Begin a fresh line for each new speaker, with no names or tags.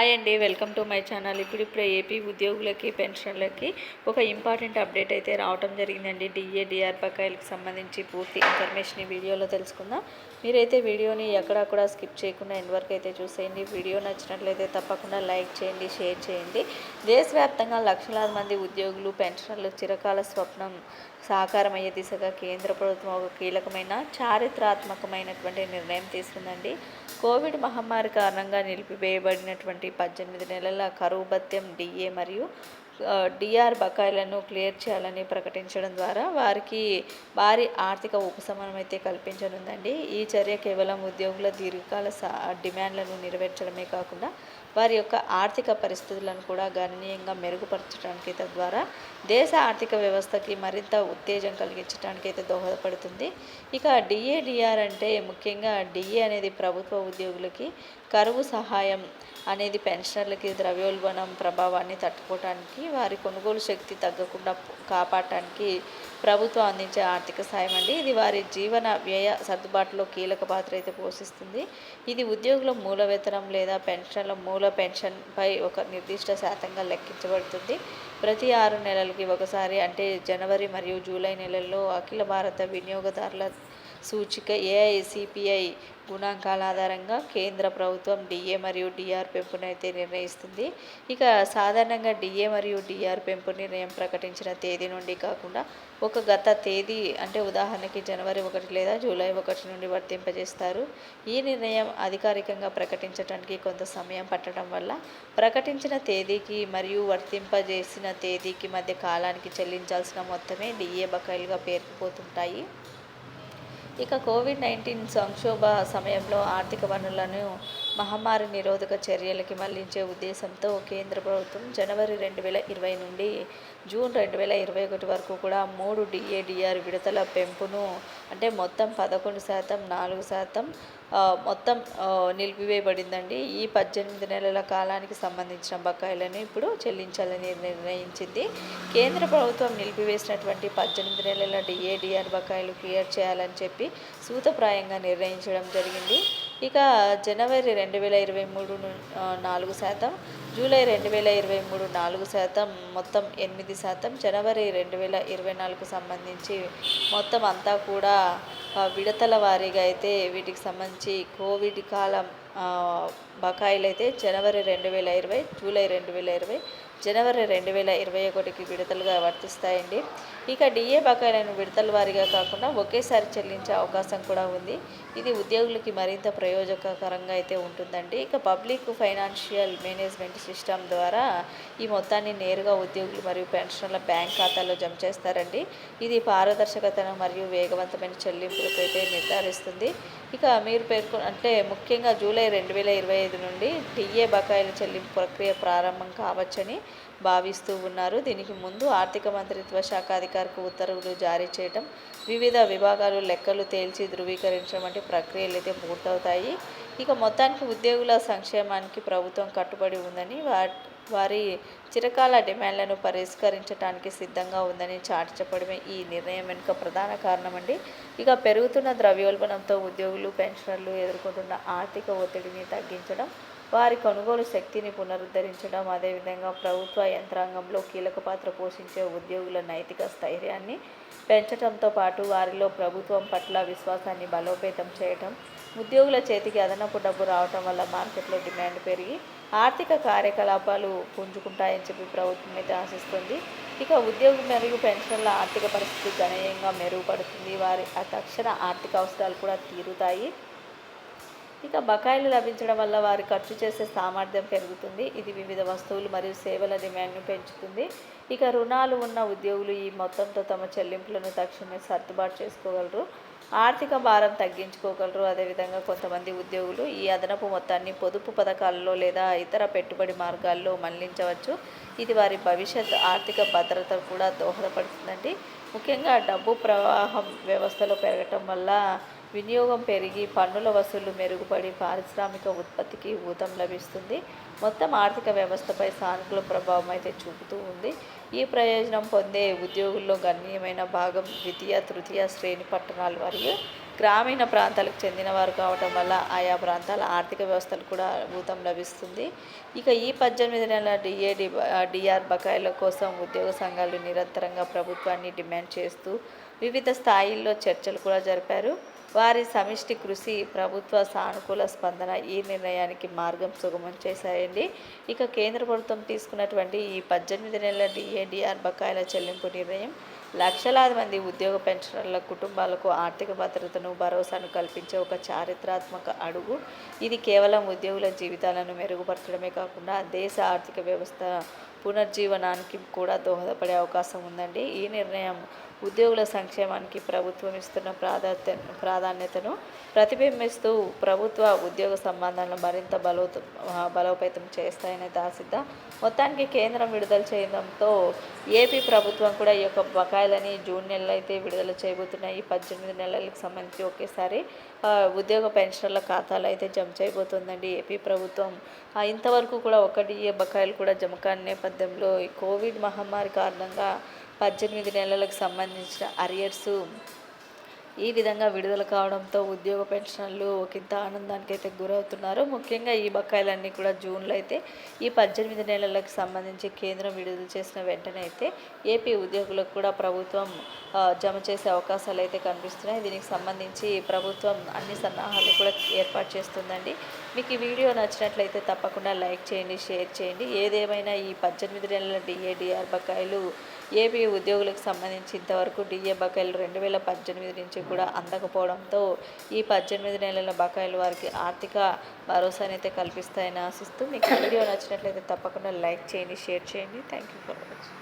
Hi అండి welcome to my channel. ఇప్పుడు ఇప్పుడు ఏపీ ఉద్యోగులకి పెన్షన్లకి ఒక ఇంపార్టెంట్ అప్డేట్ అయితే రావటం జరిగిందండి. డిఏ డిఆర్ బకాయిలకు సంబంధించి పూర్తి ఇన్ఫర్మేషన్ ఈ వీడియోలో తెలుసుకుందాం. మీరైతే వీడియోని ఎక్కడక్కడ స్కిప్ చేయకుండా ఎండ్ వరకు అయితే చూసేయండి. వీడియో నచ్చినట్లయితే తప్పకుండా లైక్ చేయండి షేర్ చేయండి. దేశవ్యాప్తంగా లక్షలాది మంది ఉద్యోగులు పెన్షన్లు చిరకాల స్వప్నం సాకారమయ్యే దిశగా కేంద్ర ప్రభుత్వం ఒక కీలకమైన చారిత్రాత్మకమైనటువంటి నిర్ణయం తీసుకుందండి. కోవిడ్ మహమ్మారి కారణంగా నిలిపివేయబడినటువంటి పద్దెనిమిది నెలల కరువు భత్యం డిఏ మరియు డిఆర్ బకాయిలను క్లియర్ చేయాలని ప్రకటించడం ద్వారా వారికి భారీ ఆర్థిక ఉపశమనం అయితే కల్పించనుందండి. ఈ చర్య కేవలం ఉద్యోగుల దీర్ఘకాల డిమాండ్లను నెరవేర్చడమే కాకుండా వారి యొక్క ఆర్థిక పరిస్థితులను కూడా గణనీయంగా మెరుగుపరచడానికి తద్వారా దేశ ఆర్థిక వ్యవస్థకి మరింత ఉత్తేజం కలిగించడానికి అయితే దోహదపడుతుంది. ఇక డిఏడిఆర్ అంటే ముఖ్యంగా డిఏ అనేది ప్రభుత్వ ఉద్యోగులకి కరువు సహాయం అనేది పెన్షనర్లకి ద్రవ్యోల్బణం ప్రభావాన్ని తట్టుకోవటానికి వారి కొనుగోలు శక్తి తగ్గకుండా కాపాడటానికి ప్రభుత్వం అందించే ఆర్థిక సాయం అండి. ఇది వారి జీవన వ్యయ సర్దుబాటులో కీలక పాత్ర అయితే పోషిస్తుంది. ఇది ఉద్యోగుల మూల వేతనం లేదా పెన్షన్ల మూల పెన్షన్పై ఒక నిర్దిష్ట శాతంగా లెక్కించబడుతుంది. ప్రతి ఆరు నెలలకి ఒకసారి అంటే జనవరి మరియు జూలై నెలల్లో అఖిల భారత వినియోగదారుల సూచిక ఏఐసిపిఐ గుణాంకాల ఆధారంగా కేంద్ర ప్రభుత్వం డిఏ మరియు డిఆర్ పెంపునైతే నిర్ణయిస్తుంది. ఇక సాధారణంగా డిఏ మరియు డిఆర్ పెంపు నిర్ణయం ప్రకటించిన తేదీ నుండి కాకుండా ఒక గత తేదీ అంటే ఉదాహరణకి జనవరి ఒకటి లేదా జూలై ఒకటి నుండి వర్తింపజేస్తారు. ఈ నిర్ణయం అధికారికంగా ప్రకటించడానికి కొంత సమయం పట్టడం వల్ల ప్రకటించిన తేదీకి మరియు వర్తింపజేసిన తేదీకి మధ్య కాలానికి చెల్లించాల్సిన మొత్తమే డిఏ బకాయిలుగా పేరుకుపోతుంటాయి. ఇక కోవిడ్ నైన్టీన్ సంక్షోభ సమయంలో ఆర్థిక వనరులను మహమ్మారి నిరోధక చర్యలకి మళ్ళించే ఉద్దేశంతో కేంద్ర ప్రభుత్వం జనవరి రెండు వేల ఇరవై నుండి జూన్ రెండు వేల ఇరవై ఒకటి వరకు కూడా మూడు డిఏడిఆర్ విడతల పెంపును అంటే మొత్తం పదకొండు శాతం నాలుగు శాతం మొత్తం నిలిపివేయబడిందండి. ఈ పద్దెనిమిది నెలల కాలానికి సంబంధించిన బకాయిలను ఇప్పుడు చెల్లించాలని నిర్ణయించింది. కేంద్ర ప్రభుత్వం నిలిపివేసినటువంటి పద్దెనిమిది నెలల డిఏడిఆర్ బకాయిలు క్లియర్ చేయాలని చెప్పి సూతప్రాయంగా నిర్ణయించడం జరిగింది. ఇక జనవరి రెండు వేల ఇరవై మూడు నాలుగు శాతం జూలై రెండు వేల ఇరవై మూడు నాలుగు శాతం మొత్తం ఎనిమిది శాతం జనవరి రెండు వేల ఇరవై నాలుగు సంబంధించి మొత్తం అంతా కూడా విడతల వారీగా అయితే వీటికి సంబంధించి కోవిడ్ కాలం బకాయిలు అయితే జనవరి రెండు వేల ఇరవై జూలై రెండు వేల ఇరవై జనవరి రెండు వేల ఇరవై ఒకటికి విడతలుగా వర్తిస్తాయండి. ఇక డిఏ బకాయిలను విడతల వారీగా కాకుండా ఒకేసారి చెల్లించే అవకాశం కూడా ఉంది. ఇది ఉద్యోగులకి మరింత ప్రయోజకకరంగా అయితే ఉంటుందండి. ఇక పబ్లిక్ ఫైనాన్షియల్ మేనేజ్మెంట్ సిస్టమ్ ద్వారా ఈ మొత్తాన్ని నేరుగా ఉద్యోగులు మరియు పెన్షన్ల బ్యాంక్ ఖాతాలో జమ చేస్తారండి. ఇది పారదర్శకతను మరియు వేగవంతమైన చెల్లింపులకు అయితే నిర్ధారిస్తుంది. ఇక మీరు పేర్కొ అంటే ముఖ్యంగా జూలై రెండు వేల ఇరవై ఐదు నుండి టీఏ బకాయిల చెల్లింపు ప్రక్రియ ప్రారంభం కావచ్చని భావిస్తూ ఉన్నారు. దీనికి ముందు ఆర్థిక మంత్రిత్వ శాఖ అధికారిక ఉత్తర్వులు జారీ చేయడం వివిధ విభాగాలు లెక్కలు తేల్చి ధృవీకరించడం వంటి ప్రక్రియలు అయితే పూర్తవుతాయి. ఇక మొత్తానికి ఉద్యోగుల సంక్షేమానికి ప్రభుత్వం కట్టుబడి ఉందని వారి చిరకాల డిమాండ్లను పరిష్కరించడానికి సిద్ధంగా ఉందని చాటి చెప్పడమే ఈ నిర్ణయం వెనుక ప్రధాన కారణమండి. ఇక పెరుగుతున్న ద్రవ్యోల్బణంతో ఉద్యోగులు పెన్షనర్లు ఎదుర్కొంటున్న ఆర్థిక ఒత్తిడిని తగ్గించడం వారి కొనుగోలు శక్తిని పునరుద్ధరించడం అదేవిధంగా ప్రభుత్వ యంత్రాంగంలో కీలక పాత్ర పోషించే ఉద్యోగుల నైతిక స్థైర్యాన్ని పెంచడంతో పాటు వారిలో ప్రభుత్వం పట్ల విశ్వాసాన్ని బలోపేతం చేయటం ఉద్యోగుల చేతికి అదనపు డబ్బు రావటం వల్ల మార్కెట్లో డిమాండ్ పెరిగి ఆర్థిక కార్యకలాపాలు పుంజుకుంటాయని చెప్పి ప్రభుత్వం అయితే ఆశిస్తుంది. ఇక ఉద్యోగి మరియు పెన్షన్ల ఆర్థిక పరిస్థితి గణనీయంగా మెరుగుపడుతుంది. వారి తక్షణ ఆర్థిక అవసరాలు కూడా తీరుతాయి. ఇక బకాయిలు లభించడం వల్ల వారి ఖర్చు చేసే సామర్థ్యం పెరుగుతుంది. ఇది వివిధ వస్తువులు మరియు సేవల డిమాండ్ను పెంచుతుంది. ఇక రుణాలు ఉన్న ఉద్యోగులు ఈ మొత్తంతో తమ చెల్లింపులను తక్షణమే సర్దుబాటు చేసుకోగలరు. ఆర్థిక భారం తగ్గించుకోగలరు. అదేవిధంగా కొంతమంది ఉద్యోగులు ఈ అదనపు మొత్తాన్ని పొదుపు పథకాల్లో లేదా ఇతర పెట్టుబడి మార్గాల్లో మళ్ళించవచ్చు. ఇది వారి భవిష్యత్ ఆర్థిక భద్రత కూడా దోహదపడుతుందండి. ముఖ్యంగా డబ్బు ప్రవాహం వ్యవస్థలో పెరగటం వల్ల వినియోగం పెరిగి పన్నుల వసూళ్ళు మెరుగుపడి పారిశ్రామిక ఉత్పత్తికి ఊతం లభిస్తుంది. మొత్తం ఆర్థిక వ్యవస్థపై సానుకూల ప్రభావం అయితే చూపుతూ ఉంది. ఈ ప్రయోజనం పొందే ఉద్యోగుల్లో గణనీయమైన భాగం ద్వితీయ తృతీయ శ్రేణి పట్టణాలు మరియు గ్రామీణ ప్రాంతాలకు చెందినవారు కావటం వల్ల ఆయా ప్రాంతాల ఆర్థిక వ్యవస్థలు కూడా భూతం లభిస్తుంది. ఇక ఈ పద్దెనిమిది నెలల డిఏడి డిఆర్ బకాయిల కోసం ఉద్యోగ సంఘాలు నిరంతరంగా ప్రభుత్వాన్ని డిమాండ్ చేస్తూ వివిధ స్థాయిల్లో చర్చలు కూడా జరిపారు. వారి సమిష్టి కృషి ప్రభుత్వ సానుకూల స్పందన ఈ నిర్ణయానికి మార్గం సుగమం చేశాయండి. ఇక కేంద్ర ప్రభుత్వం తీసుకున్నటువంటి ఈ పద్దెనిమిది నెలల డిఏడిఆర్ బకాయిల చెల్లింపు నిర్ణయం లక్షలాది మంది ఉద్యోగ పెన్షనర్ల కుటుంబాలకు ఆర్థిక భద్రతను భరోసాను కల్పించే ఒక చారిత్రాత్మక అడుగు. ఇది కేవలం ఉద్యోగుల జీవితాలను మెరుగుపరచడమే కాకుండా దేశ ఆర్థిక వ్యవస్థ పునర్జీవనానికి కూడా దోహదపడే అవకాశం ఉందండి. ఈ నిర్ణయం ఉద్యోగుల సంక్షేమానికి ప్రభుత్వం ఇస్తున్న ప్రాధాన్యత ప్రాధాన్యతను ప్రతిబింబిస్తూ ప్రభుత్వ ఉద్యోగ సంబంధాలను మరింత బలో బలోపేతం చేస్తాయనే దాసిద్ద. మొత్తానికి కేంద్రం విడుదల చేయడంతో ఏపీ ప్రభుత్వం కూడా ఈ యొక్క బకాయిలని జూన్ నెలలో అయితే విడుదల చేయబోతున్నాయి ఈ పద్దెనిమిది నెలలకు సంబంధించి ఒకేసారి ఉద్యోగ పెన్షన్ల ఖాతాలు అయితే జమ చేయబోతుందండి ఏపీ ప్రభుత్వం. ఇంతవరకు కూడా ఒకటి బకాయిలు కూడా జమ కాని నేపథ్యంలో ఈ కోవిడ్ మహమ్మారి కారణంగా పద్దెనిమిది నెలలకు సంబంధించిన అరియర్సు ఈ విధంగా విడుదల కావడంతో ఉద్యోగ పెన్షన్లు ఒకంత ఆనందానికి అయితే గురవుతున్నారు. ముఖ్యంగా ఈ బకాయిలన్నీ కూడా జూన్లో అయితే ఈ పద్దెనిమిది నెలలకు సంబంధించి కేంద్రం విడుదల చేసిన వెంటనే అయితే ఏపీ ఉద్యోగులకు కూడా ప్రభుత్వం జమ చేసే అవకాశాలు అయితే కనిపిస్తున్నాయి. దీనికి సంబంధించి ప్రభుత్వం అన్ని సన్నాహాలు కూడా ఏర్పాటు చేస్తుందండి. మీకు ఈ వీడియో నచ్చినట్లయితే తప్పకుండా లైక్ చేయండి షేర్ చేయండి. ఏదేమైనా ఈ పద్దెనిమిది నెలల డిఏడిఆర్ బకాయిలు ఏపీ ఉద్యోగులకు సంబంధించి ఇంతవరకు డిఏ బకాయిలు రెండు వేల పద్దెనిమిది నుంచి కూడా అందకపోవడంతో ఈ పద్దెనిమిది నెలల బకాయిలు వారికి ఆర్థిక భరోసానైతే కల్పిస్తాయని ఆశిస్తూ మీకు వీడియో నచ్చినట్లయితే తప్పకుండా లైక్ చేయండి షేర్ చేయండి. Thank you for